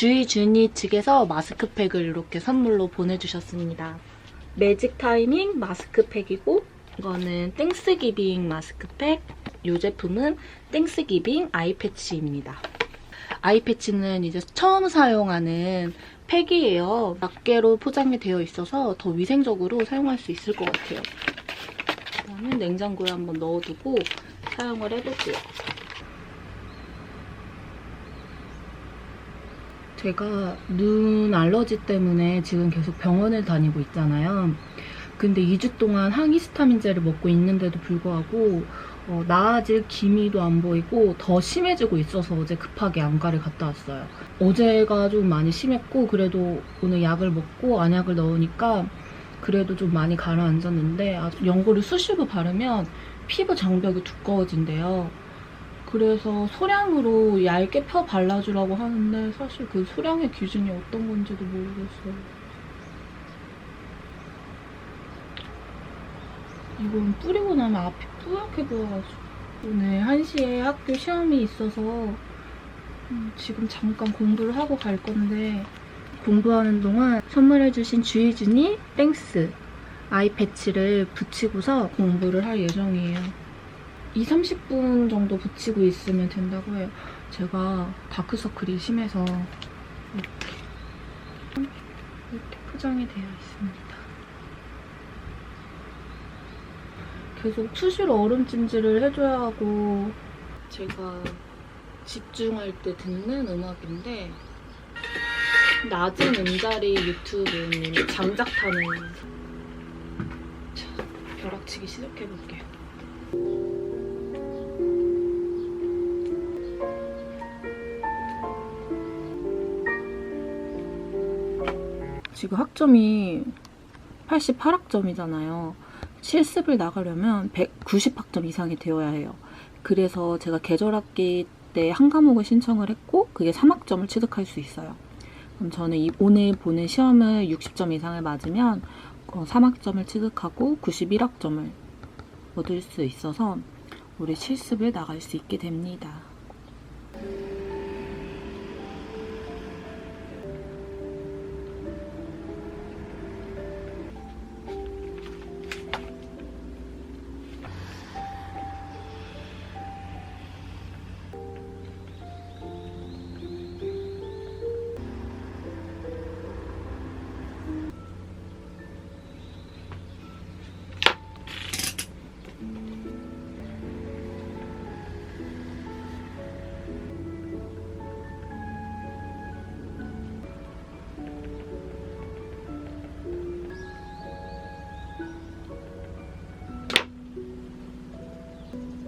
주희 준이 측에서 마스크팩을 이렇게 선물로 보내주셨습니다. 매직 타이밍 마스크팩이고 이거는 땡스기빙 마스크팩 이 제품은 땡스기빙 아이패치입니다. 아이패치는 이제 처음 사용하는 팩이에요. 낱개로 포장이 되어 있어서 더 위생적으로 사용할 수 있을 것 같아요. 그다음에 냉장고에 한번 넣어두고 사용을 해볼게요. 제가 눈 알러지 때문에 지금 계속 병원을 다니고 있잖아요. 근데 2주 동안 항히스타민제를 먹고 있는데도 불구하고 어, 나아질 기미도 안 보이고 더 심해지고 있어서 어제 급하게 안과를 갔다 왔어요. 어제가 좀 많이 심했고 그래도 오늘 약을 먹고 안약을 넣으니까 그래도 좀 많이 가라앉았는데 연고를 수시로 바르면 피부 장벽이 두꺼워진대요. 그래서 소량으로 얇게 펴 발라주라고 하는데 사실 그 소량의 기준이 어떤 건지도 모르겠어요. 이건 뿌리고 나면 앞이 뿌옇게 보여가지고 오늘 1시에 학교 시험이 있어서 음, 지금 잠깐 공부를 하고 갈 건데 공부하는 동안 선물해주신 주희준이 땡스 아이 패치를 붙이고서 공부를 할 예정이에요. 2, 30분 정도 붙이고 있으면 된다고 해요. 제가 다크서클이 심해서 이렇게, 이렇게 포장이 되어 있습니다. 계속 수시로 얼음 찜질을 해줘야 하고 제가 집중할 때 듣는 음악인데 낮은 음자리 유튜브님 장작 타는 자, 벼락치기 시작해볼게요. 지금 학점이 88학점이잖아요. 실습을 나가려면 190학점 이상이 되어야 해요. 그래서 제가 계절학기 때 한 과목을 신청을 했고 그게 3학점을 취득할 수 있어요. 그럼 저는 이, 오늘 보는 시험을 60점 이상을 맞으면 어, 3학점을 취득하고 91학점을 얻을 수 있어서 올해 실습을 나갈 수 있게 됩니다.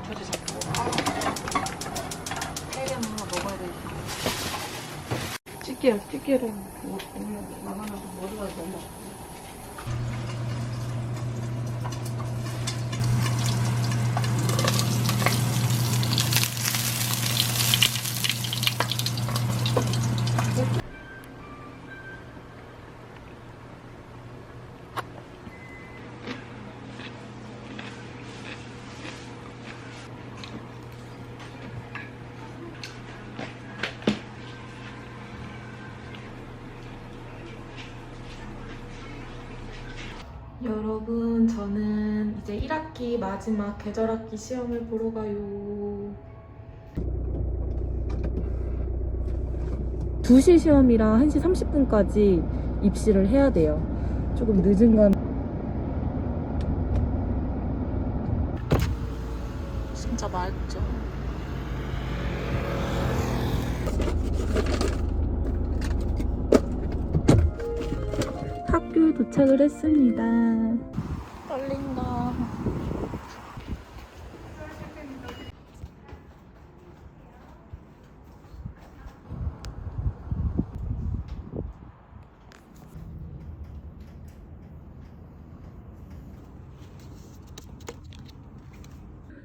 아프지 자꾸. 아. 해리는 하나 먹어야 되겠다. 찌개야, 찌개를 먹으면 나가면서 머리가 너무 아파. 여러분, 저는 이제 1학기 마지막 계절학기 시험을 보러 가요. 2시 시험이라 1시 30분까지 입시를 해야 돼요. 조금 늦은 건 도착했습니다. 떨린다.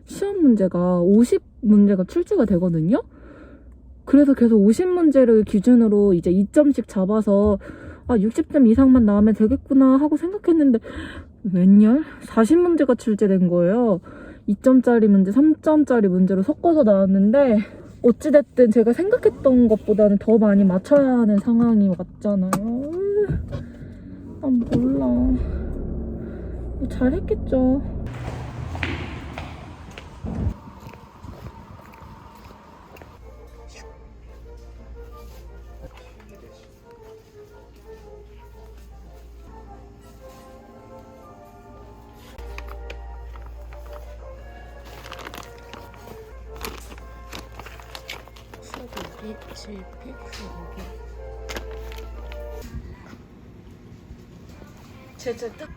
수험 문제가 50 문제가 출제가 되거든요. 그래서 계속 50문제를 기준으로 이제 2점씩 잡아서 아 60점 이상만 나오면 되겠구나 하고 생각했는데 웬열 40문제가 출제된 거예요. 2점짜리 문제, 3점짜리 문제로 섞어서 나왔는데 어찌됐든 제가 생각했던 것보다는 더 많이 맞춰야 하는 상황이 왔잖아요. 난 몰라. 뭐 잘했겠죠. 제제 딱 맛있어?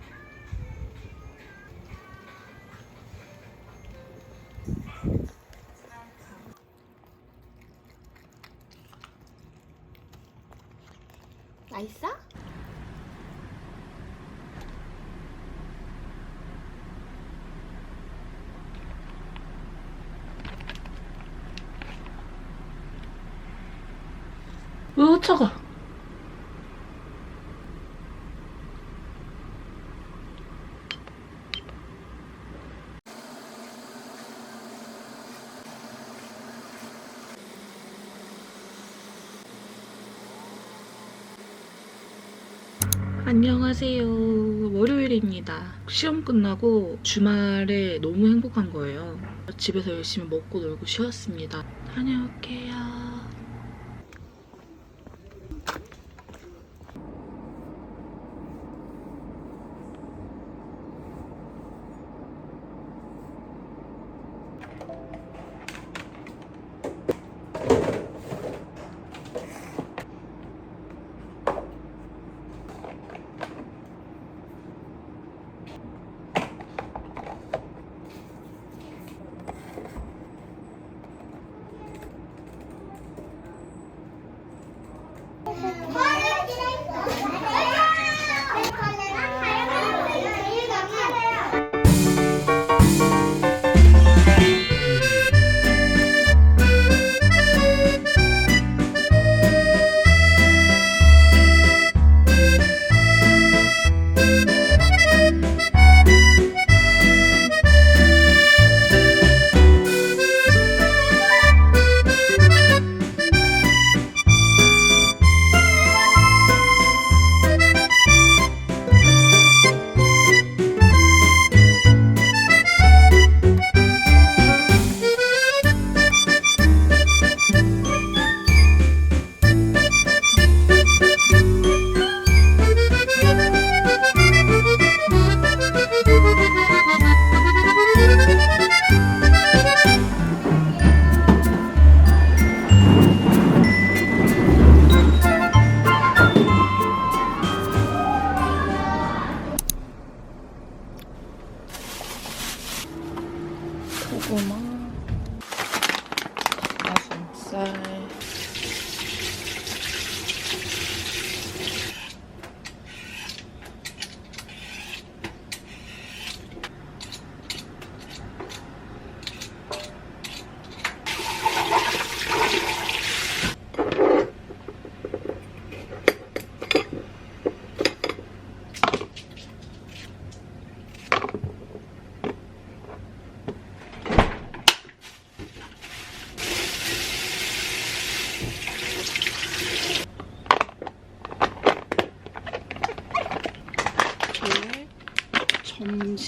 안녕하세요. 월요일입니다. 시험 끝나고 주말에 너무 행복한 거예요. 집에서 열심히 먹고 놀고 쉬었습니다. 다녀올게요. Bye.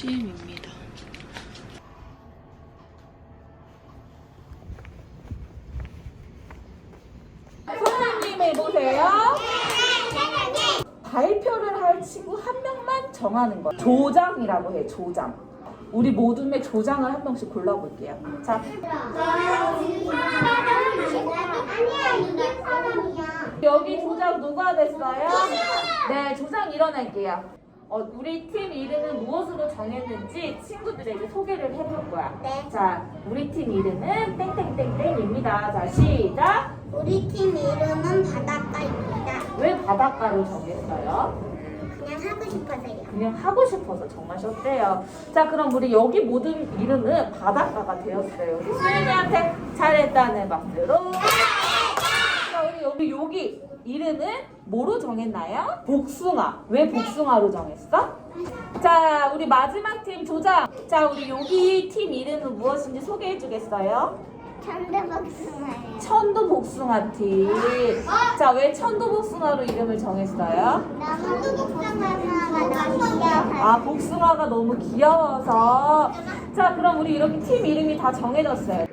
점심입니다. 선생님 해보세요. 발표를 할 친구 한 명만 정하는 거. 조장이라고 해, 조장. 우리 모둠의 조장을 한 명씩 골라볼게요. 자, 여기 조장 누가 됐어요? 네, 조장 일어날게요. 어, 우리 팀 이름은 무엇으로 정했는지 친구들에게 소개를 해볼 거야. 네 자, 우리 팀 이름은 땡땡땡땡입니다. 자, 시작. 우리 팀 이름은 바닷가입니다 왜 바닷가로 정했어요? 그냥 하고 싶어서요. 그냥 하고 싶어서 정하셨대요. 자, 그럼 우리 여기 모든 이름은 바닷가가 되었어요. 우리 수연이한테 잘했다는 박수로. 여기 여기 이름은 뭐로 정했나요? 복숭아. 왜 복숭아로 정했어? 자, 우리 마지막 팀 조장. 자, 우리 여기 팀 이름은 무엇인지 소개해 주겠어요? 천대복숭아예요. 천도 복숭아 팀. 자, 왜 천도 복숭아로 이름을 정했어요? 너무 너무. 아, 복숭아가 너무 귀여워서. 자, 그럼 우리 이렇게 팀 이름이 다 정해졌어요.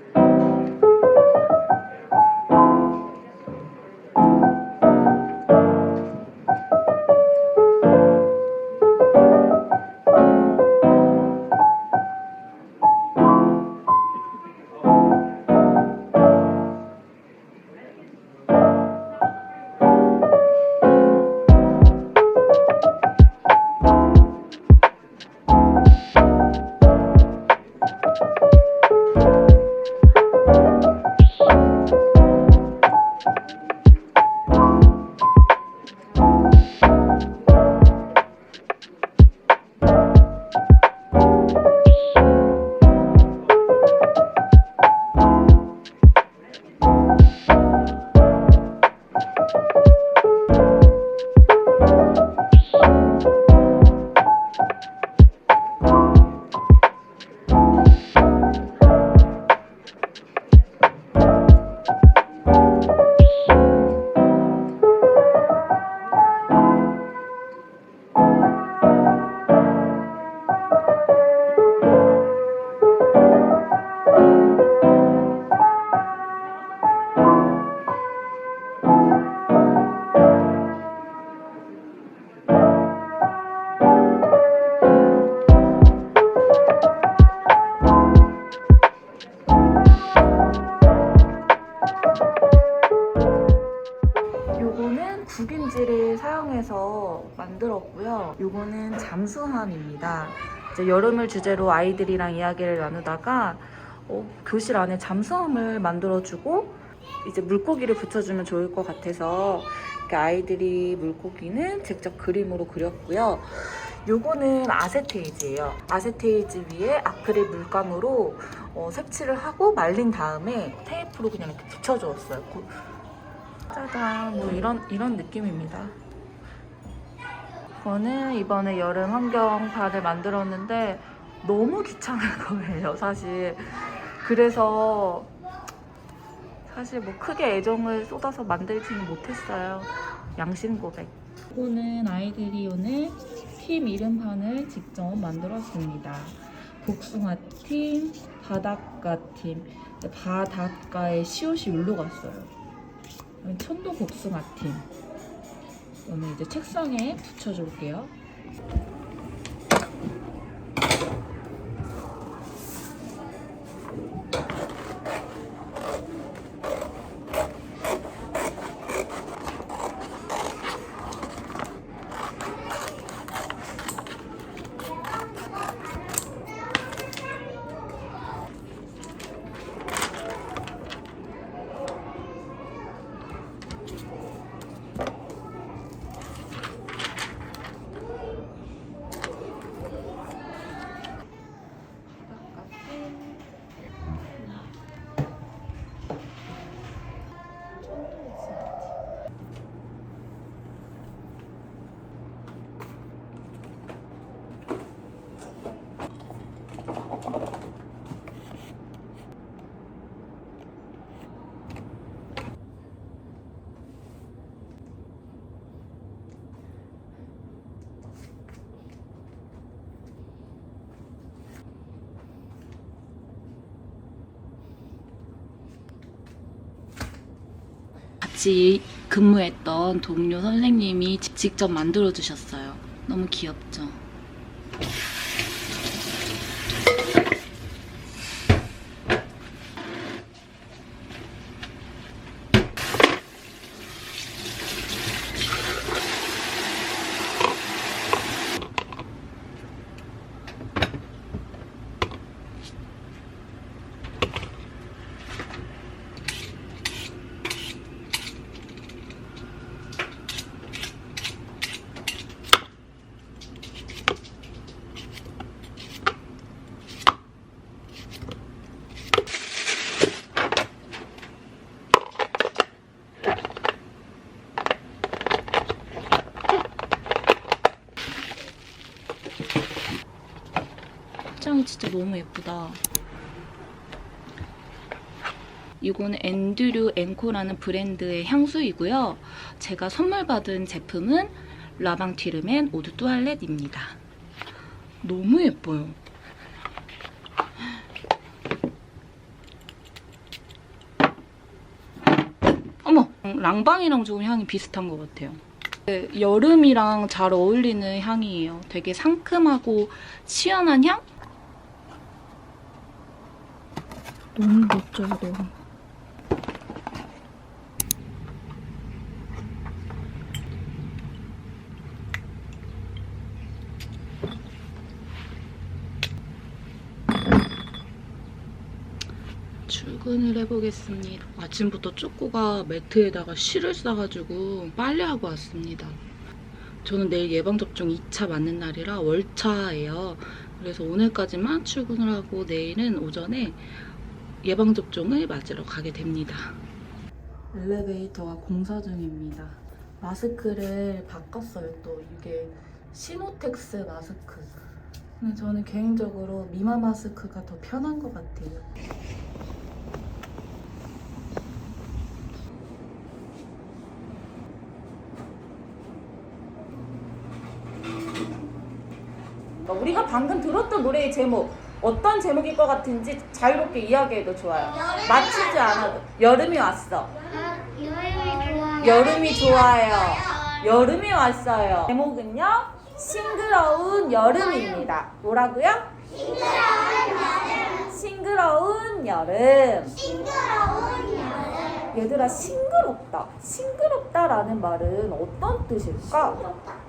여름을 주제로 아이들이랑 이야기를 나누다가 어, 교실 안에 잠수함을 만들어주고 이제 물고기를 붙여주면 좋을 것 같아서 아이들이 물고기는 직접 그림으로 그렸고요. 요거는 아세테이지예요. 아세테이지 위에 아크릴 물감으로 어, 색칠을 하고 말린 다음에 테이프로 그냥 이렇게 붙여주었어요. 고- 짜잔 뭐 이런 이런 느낌입니다. 저는 이번에 여름 환경판을 만들었는데 너무 귀찮은 거예요 사실. 그래서 사실 뭐 크게 애정을 쏟아서 만들지는 못했어요. 양심 고백. 이거는 아이들이 오늘 팀 이름판을 직접 만들었습니다. 복숭아 팀, 바닷가 팀. 바닷가에 시옷이 일로 갔어요. 천도 복숭아 팀. 오늘 이제 책상에 붙여줄게요. 같이 근무했던 동료 선생님이 직- 직접 만들어 주셨어요. 너무 귀엽죠? 진짜 너무 예쁘다. 이거는 앤드류 앵코라는 브랜드의 향수이고요. 제가 선물 받은 제품은 라방 티르멘 오드 뚜알렛입니다. 너무 예뻐요. 어머! 랑방이랑 조금 향이 비슷한 것 같아요. 네, 여름이랑 잘 어울리는 향이에요. 되게 상큼하고 시원한 향? 너무 멋져요. 출근을 해보겠습니다. 아침부터 쪼꼬가 매트에다가 실을 싸가지고 빨래하고 왔습니다. 저는 내일 예방접종 2차 맞는 날이라 월차예요. 그래서 오늘까지만 출근을 하고 내일은 오전에 예방접종을 맞으러 가게 됩니다. 엘리베이터가 공사 중입니다. 마스크를 바꿨어요 또 이게 시노텍스 마스크. 근데 저는 개인적으로 미마 마스크가 더 편한 것 같아요. 우리가 방금 들었던 노래의 제목 어떤 제목일 것 같은지 자유롭게 이야기해도 좋아요. 맞추지 않아도 여름이 왔어. 여름이 좋아요. 여름이 좋아요. 여름이 왔어요. 제목은요. 싱그러운 여름입니다. 뭐라고요? 싱그러운 여름. 싱그러운 여름. 얘들아 싱그럽다. 싱그럽다라는 말은 어떤 뜻일까?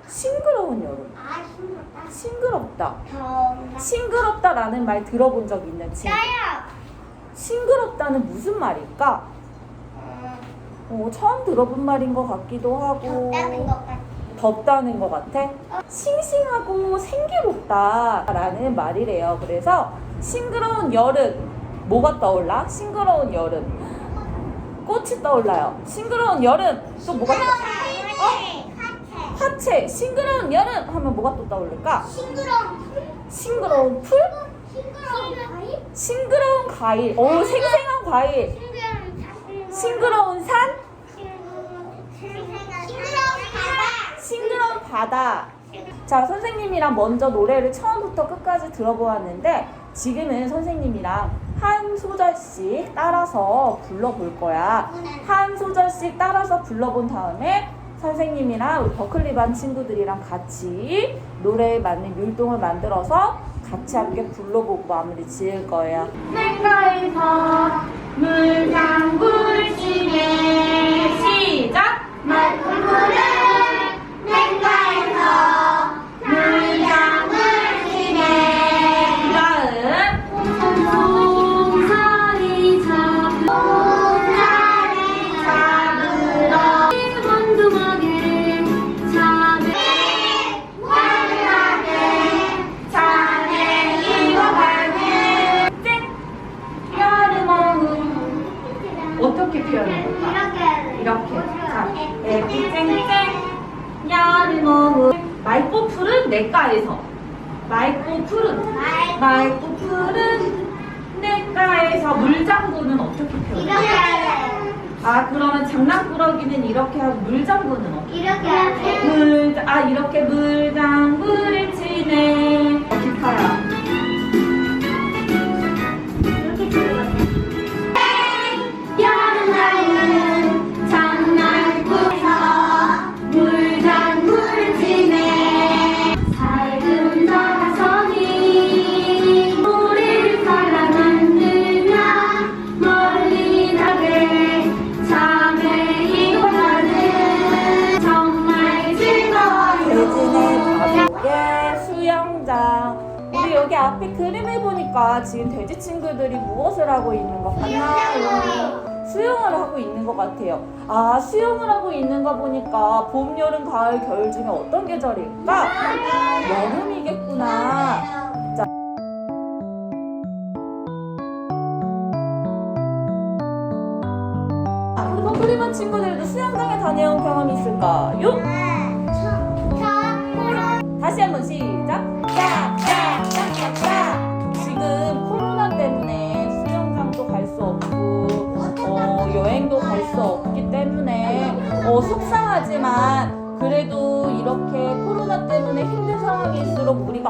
싱그러운 여름. 아, 싱그럽다. 싱그럽다. 더운다. 싱그럽다라는 말 들어본 적 있는 친구? 나요. 싱그럽다는 무슨 말일까? 어, 처음 들어본 말인 것 같기도 하고 덥다는 것 같아. 덥다는 것 같아. 싱싱하고 생기롭다라는 말이래요. 그래서 싱그러운 여름 뭐가 떠올라? 싱그러운 여름 꽃이 떠올라요. 싱그러운 여름 또 뭐가 떠? 하체. 화채 싱그러운 여름 하면 뭐가 또 떠오를까? 싱그러운 풀. 싱그러운 풀? 싱그러운 과일. 싱그러운 과일. 오 생생한 과일. 싱그러운 자. 싱그러운 산? 싱그러운 바다. 싱그러운 바다. 자, 선생님이랑 먼저 노래를 처음부터 끝까지 들어보았는데 지금은 선생님이랑 한 소절씩 따라서 불러볼 거야. 한 소절씩 따라서 불러본 다음에 선생님이랑 우리 버클리 반 친구들이랑 같이 노래에 맞는 율동을 만들어서 같이 함께 불러보고 마무리 지을 거예요. 냇가에서 물장구를 치네 시작! 물은 냉가에서 물 친구들이 무엇을 하고 있는 것 같나요? 수영을 하고 있는 것 같아요. 아, 수영을 하고 있는 거 보니까 봄, 여름, 가을, 겨울 중에 어떤 계절일까? 여름이겠구나. 버클리반 친구들도 수영장에 다녀온 경험이 있을까요?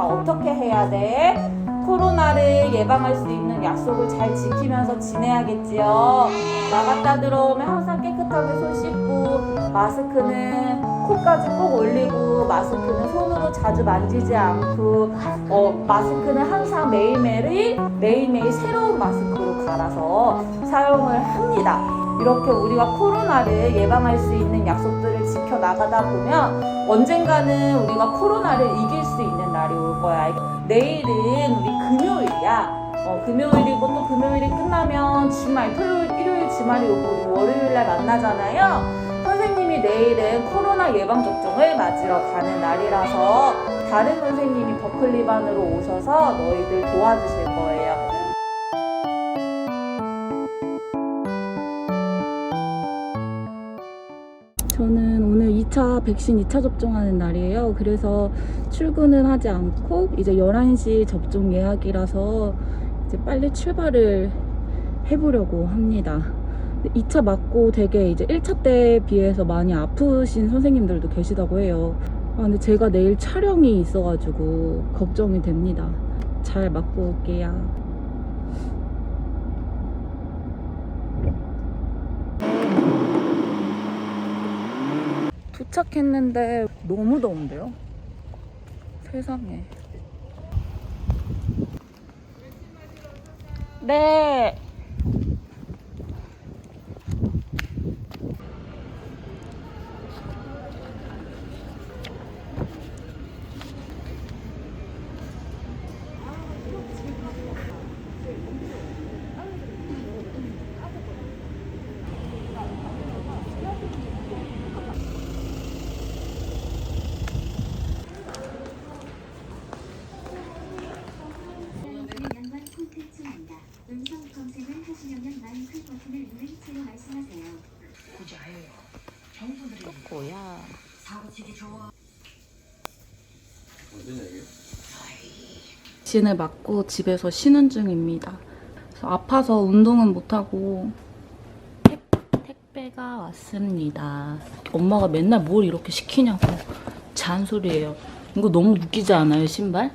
어떻게 해야 돼? 코로나를 예방할 수 있는 약속을 잘 지키면서 지내야겠지요. 나갔다 들어오면 항상 깨끗하게 손 씻고 마스크는 코까지 꼭 올리고 마스크는 손으로 자주 만지지 않고 어, 마스크는 항상 매일매일 매일매일 새로운 마스크로 갈아서 사용을 합니다. 이렇게 우리가 코로나를 예방할 수 있는 약속들을 지켜 나가다 보면 언젠가는 우리가 코로나를 이길 거야. 내일은 우리 금요일이야. 어, 금요일이고 또 금요일이 끝나면 주말, 토요일, 일요일 주말이 오고 월요일 날 만나잖아요. 선생님이 내일은 코로나 예방 접종을 맞으러 가는 날이라서 다른 선생님이 버클리 반으로 오셔서 너희들 도와주실 거예요. 2차 백신 2차 접종하는 날이에요. 그래서 출근은 하지 않고 이제 11시 접종 예약이라서 이제 빨리 출발을 해보려고 합니다. 2차 맞고 되게 이제 1차 때에 비해서 많이 아프신 선생님들도 계시다고 해요. 아, 근데 제가 내일 촬영이 있어가지고 걱정이 됩니다. 잘 맞고 올게요. 도착했는데 너무 더운데요? 세상에. 네. 양반 콘텐츠입니다. 음성 검색을 하시려면 마이크 버튼을 누른 채로 말씀하세요. 뭐야? 백신을 맞고 집에서 쉬는 중입니다. 아파서 운동은 못하고 택, 택배가 왔습니다. 엄마가 맨날 뭘 이렇게 시키냐고 잔소리예요. 이거 너무 웃기지 않아요, 신발?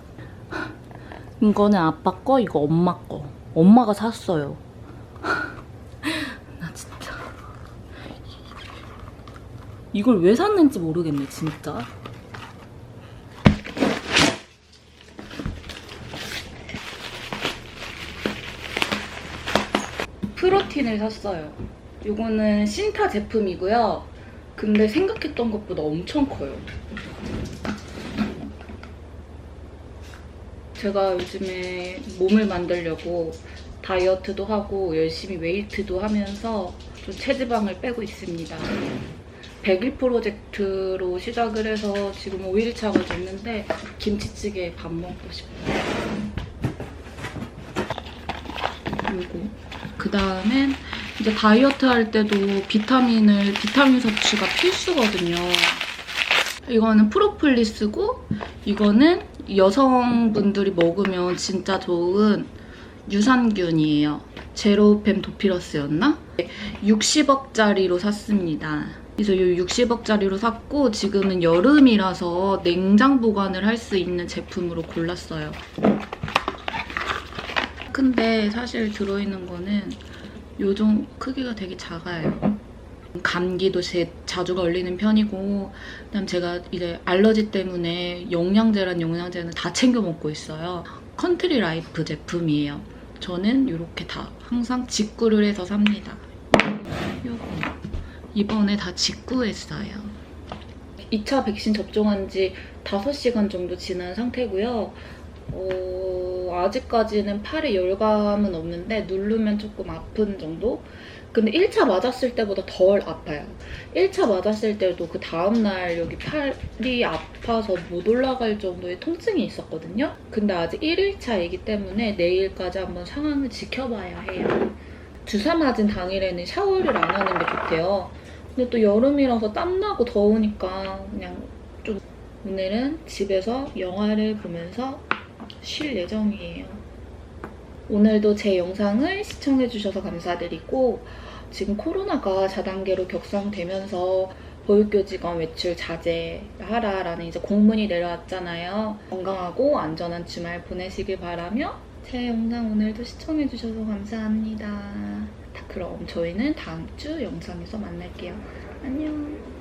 이거는 아빠 거, 이거 엄마 거. 엄마가 샀어요. 나 진짜. 이걸 왜 샀는지 모르겠네, 진짜. 프로 틴을 샀어요. 이거는 신타 제품이고요. 근데 생각했던 것보다 엄청 커요. 제가 요즘에 몸을 만들려고 다이어트도 하고 열심히 웨이트도 하면서 좀 체지방을 빼고 있습니다. 100일 프로젝트로 시작을 해서 지금 5일차가 됐는데 김치찌개 밥 먹고 싶어요. 그리고 그 다음엔 이제 다이어트 할 때도 비타민을 비타민 섭취가 필수거든요. 이거는 프로폴리스고 이거는 여성분들이 먹으면 진짜 좋은 유산균이에요. 제로펜 도피러스였나? 60억짜리로 샀습니다. 그래서 이 60억짜리로 샀고 지금은 여름이라서 냉장 보관을 할 수 있는 제품으로 골랐어요. 근데 사실 들어있는 거는 요정 크기가 되게 작아요. 감기도 제 자주 걸리는 편이고 그다음 제가 이제 알러지 때문에 영양제란 영양제는 다 챙겨 먹고 있어요. 컨트리 라이프 제품이에요. 저는 이렇게 다 항상 직구를 해서 삽니다. 요거 이번에 다 직구했어요. 2차 백신 접종한 지 5시간 정도 지난 상태고요. 어, 아직까지는 팔에 열감은 없는데 누르면 조금 아픈 정도? 근데 1차 맞았을 때보다 덜 아파요. 1차 맞았을 때도 그 다음날 여기 팔이 아파서 못 올라갈 정도의 통증이 있었거든요. 근데 아직 1일차이기 때문에 내일까지 한번 상황을 지켜봐야 해요. 주사 맞은 당일에는 샤워를 안 하는 게 좋대요. 근데 또 여름이라서 땀나고 더우니까 그냥 좀 오늘은 집에서 영화를 보면서 쉴 예정이에요. 오늘도 제 영상을 시청해주셔서 감사드리고 지금 코로나가 4단계로 격상되면서 보육교직원 외출 자제하라라는 이제 공문이 내려왔잖아요. 건강하고 안전한 주말 보내시길 바라며 제 영상 오늘도 시청해주셔서 감사합니다. 다 그럼 저희는 다음 주 영상에서 만날게요. 안녕.